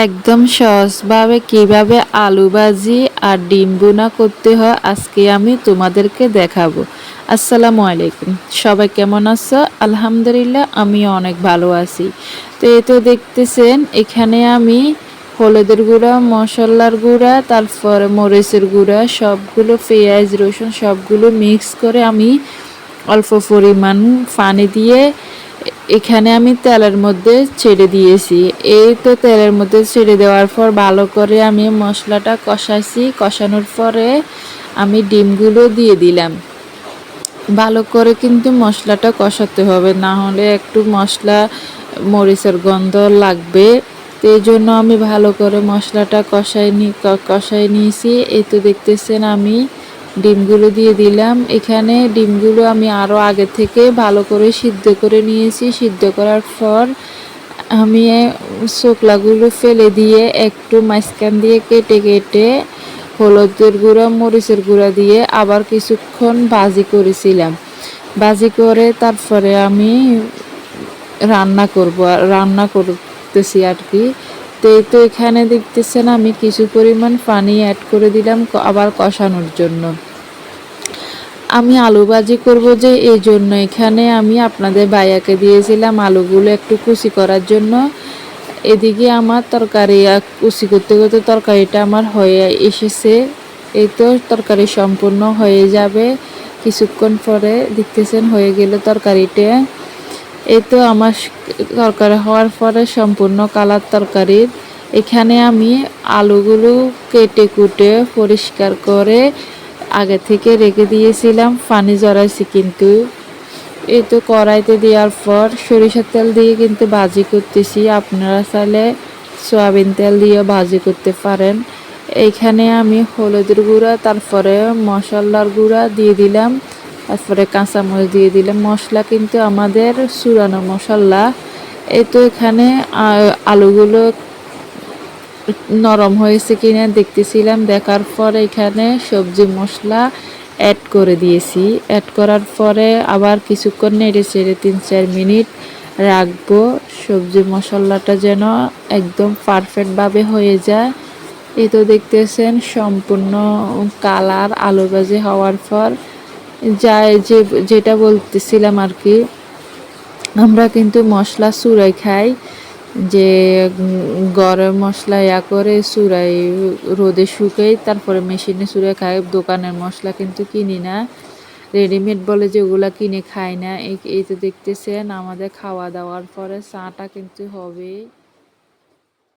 একদম সহজভাবে কীভাবে আলু ভাজি আর ডিম বোনা করতে হয়, আজকে আমি তোমাদেরকে দেখাবো। আসসালামু আলাইকুম। সবাই কেমন আছো? আলহামদুলিল্লাহ আমি অনেক ভালো আছি। তো এই তো দেখতেছেন, এখানে আমি হলুদের গুঁড়া, মশলার গুঁড়া, তারপরে মরিচের গুঁড়া, সবগুলো পেঁয়াজ, রসুন সবগুলো মিক্স করে আমি অল্প পরিমাণ পানি দিয়ে এখানে আমি তেলের মধ্যে ছেড়ে দিয়েছি। এই তো তেলের মধ্যে ছেড়ে দেওয়ার পর ভালো করে আমি মশলাটা কষাইছি। কষানোর পরে আমি ডিমগুলো দিয়ে দিলাম। ভালো করে কিন্তু মশলাটা কষাতে হবে, না হলে একটু মশলা, মরিচের গন্ধ লাগবে। তো এই জন্য আমি ভালো করে মশলাটা কষাই নি কষাই নিয়েছি। এই তো দেখতেছেন আমি ডিমগুলো দিয়ে দিলাম। এখানে ডিমগুলো আমি আরও আগে থেকে ভালো করে সিদ্ধ করে নিয়েছি। সিদ্ধ করার পর আমি শোকলাগুলো ফেলে দিয়ে একটু মাঝখান দিয়ে কেটে কেটে হলুদের গুঁড়া, মরিচের গুঁড়া দিয়ে আবার কিছুক্ষণ ভাজি করেছিলাম। ভাজি করে তারপরে আমি রান্না করব, রান্না করতেছি আর কি। তো এই তো এখানে দেখতেছেন আমি কিছু পরিমাণ পানি অ্যাড করে দিলাম আবার কষানোর জন্য। আমি আলু ভাজি করব যে এই জন্য এখানে আমি আপনাদের ভাইয়াকে দিয়েছিলাম আলুগুলো একটু কুচি করার জন্য। এদিকে আমার তরকারি কুচি করতে করতে তরকারিটা আমার হয়ে এসেছে। এই তো তরকারি সম্পূর্ণ হয়ে যাবে। কিছুক্ষণ পরে দেখতেছেন হয়ে গেল তরকারিটা। এই তো আমার তরকারি হওয়ার পরে সম্পূর্ণ কালার তরকারির। এখানে আমি আলুগুলো কেটে কুটে পরিষ্কার করে আগে থেকে রেখে দিয়েছিলাম, পানি জড়াইছি কিন্তু। এই তো কড়াইতে দেওয়ার পর সরিষার তেল দিয়ে কিন্তু ভাজি করতেছি। আপনারা চাইলে সয়াবিন তেল দিয়ে ভাজি করতে পারেন। এইখানে আমি হলুদের গুঁড়া, তারপরে মশলার গুঁড়া দিয়ে দিলাম। তারপরে কাঁচামরিচ দিয়ে দিলাম। মশলা কিন্তু আমাদের চুরানো মশলা। এই তো এখানে আলুগুলো নরম হয়েছে কিনা দেখতেছিলাম। দেখার পর এখানে সবজি মশলা অ্যাড করে দিয়েছি। অ্যাড করার পরে আবার কিছুক্ষণ নেড়ে চেড়ে তিন চার মিনিট রাখব। সবজি মশলাটা যেন একদম পারফেক্টভাবে হয়ে যায়। এই তো দেখতেছেন, সম্পূর্ণ কালার আলু ভাজি হওয়ার পর যায়, যে, যেটা বলতেছিলাম আর কি, আমরা কিন্তু মশলা চুরাই খাই, যে গরম মশলা ইয়া করে চুরাই রোদে শুকাই, তারপরে মেশিনে চুরাই খাই, দোকানের মশলা কিন্তু কিনি না। রেডিমেড বলে যে কিনে খাই না। এই তো দেখতেছেন, আমাদের খাওয়া দাওয়ার পরে চাটা কিন্তু হবে